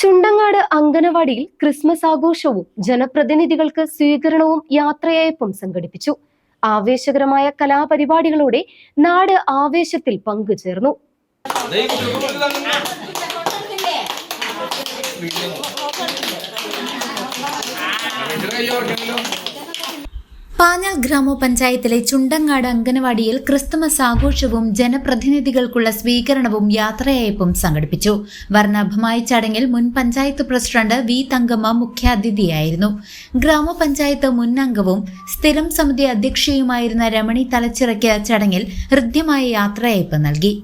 ചുണ്ടങ്ങാട് അങ്കനവാടിയിൽ Christmas ആഘോഷവും ജനപ്രതിനിധികൾക്ക് സ്വീകരണവും യാത്രയയപ്പും സംഘടിപ്പിച്ചു. ആവേശകരമായ കലാപരിപാടികളോടെ നാട് ആവേശത്തിൽ പങ്കുചേർന്നു. പാഞ്ഞാൾ ഗ്രാമപഞ്ചായത്തിലെ ചുണ്ടങ്ങാട് അംഗനവാടിയിൽ ക്രിസ്തുമസ് ആഘോഷവും ജനപ്രതിനിധികൾക്കുള്ള സ്വീകരണവും യാത്രയയപ്പും സംഘടിപ്പിച്ചു. വർണാഭമായ ചടങ്ങിൽ മുൻ പഞ്ചായത്ത് പ്രസിഡന്റ് വി തങ്കമ്മ മുഖ്യാതിഥിയായിരുന്നു. ഗ്രാമപഞ്ചായത്ത് മുൻ അംഗവും സ്ഥിരം സമിതി അധ്യക്ഷയുമായിരുന്ന രമണി തലച്ചിറയ്ക്ക് ചടങ്ങിൽ ഹൃദ്യമായ യാത്രയയപ്പ് നൽകി.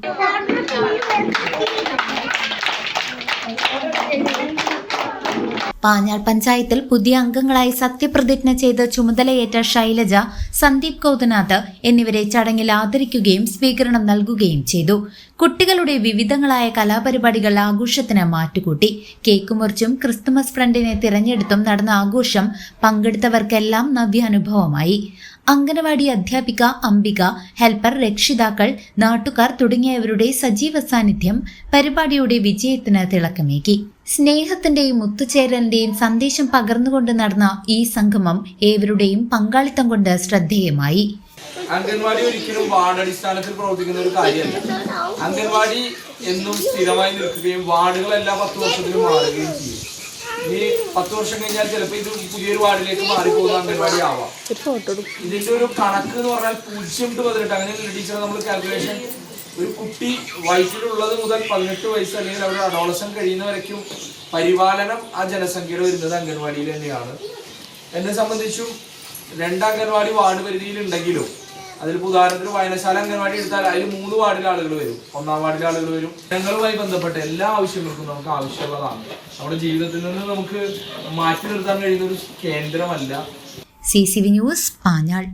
പാഞ്ഞാൾ പഞ്ചായത്തിൽ പുതിയ അംഗങ്ങളായി സത്യപ്രതിജ്ഞ ചെയ്ത് ചുമതലയേറ്റ ശൈലജ സന്ദീപ് കൗതനാഥ് എന്നിവരെ ചടങ്ങിൽ ആദരിക്കുകയും സ്വീകരണം നൽകുകയും ചെയ്തു. കുട്ടികളുടെ വിവിധങ്ങളായ കലാപരിപാടികൾ ആഘോഷത്തിന് മാറ്റുകൂട്ടി. കേക്ക് മുറിച്ചും ക്രിസ്തുമസ് ഫ്രണ്ടിനെ തിരഞ്ഞെടുത്തും നടന്ന ആഘോഷം പങ്കെടുത്തവർക്കെല്ലാം നവ്യാനുഭവമായി. അംഗനവാടി അധ്യാപിക അംബിക ഹെൽപ്പർ രക്ഷിതാക്കൾ നാട്ടുകാർ തുടങ്ങിയവരുടെ സജീവ സാന്നിധ്യം പരിപാടിയുടെ വിജയത്തിന് തിളക്കമേകി. സ്നേഹത്തിന്റെയും ഒത്തുചേരലിന്റെയും സന്ദേശം പകർന്നുകൊണ്ട് നടന്ന ഈ സംഗമം ഏവരുടെയും പങ്കാളിത്തം കൊണ്ട് ശ്രദ്ധേയമായി. അംഗൻവാടി ഒരിക്കലും വാർഡടിസ്ഥാനത്തിൽ പ്രവർത്തിക്കുന്ന ഒരു കാര്യമല്ല. അംഗൻവാടി എന്നും സ്ഥിരമായി നിൽക്കുകയും വാർഡുകൾ എല്ലാ പത്ത് വർഷത്തിലും മാറുകയും ചെയ്യും. ഇനി പത്ത് വർഷം കഴിഞ്ഞാൽ ചിലപ്പോൾ ഇത് പുതിയൊരു വാർഡിലേക്ക് മാറിപ്പോകുന്ന അംഗൻവാടി ആവാം. ഇതിന്റെ ഒരു കണക്ക് എന്ന് പറഞ്ഞാൽ പൂജ്യം ടു പതിനെട്ട്. അങ്ങനെ ടീച്ചർ നമ്മൾ കാൽക്കുലേഷൻ ഒരു കുട്ടി വയറ്റിലുള്ളത് മുതൽ പതിനെട്ട് വയസ്സ് അല്ലെങ്കിൽ അവരുടെ അഡോളസം കഴിയുന്നവരേക്കും പരിപാലനം ആ ജനസംഖ്യയുടെ വരുന്നത് അംഗൻവാടിയിൽ തന്നെയാണ്. എന്നെ സംബന്ധിച്ചും രണ്ട് അംഗൻവാടി വാർഡ് പരിധിയിൽ ഉണ്ടെങ്കിലും അതിലിപ്പോൾ ഉദാഹരണത്തിന് വായനശാല അംഗൻവാടി എടുത്താൽ അതിൽ മൂന്ന് വാർഡിലെ ആളുകൾ വരും. ഒന്നാം വാർഡിലെ ആളുകൾ വരും. ജനങ്ങളുമായി ബന്ധപ്പെട്ട എല്ലാ ആവശ്യങ്ങൾക്കും നമുക്ക് ആവശ്യമുള്ളതാണ്. നമ്മുടെ ജീവിതത്തിൽ നിന്ന് നമുക്ക് മാറ്റി നിർത്താൻ കഴിയുന്ന ഒരു കേന്ദ്രമല്ല. C C V news Panjal.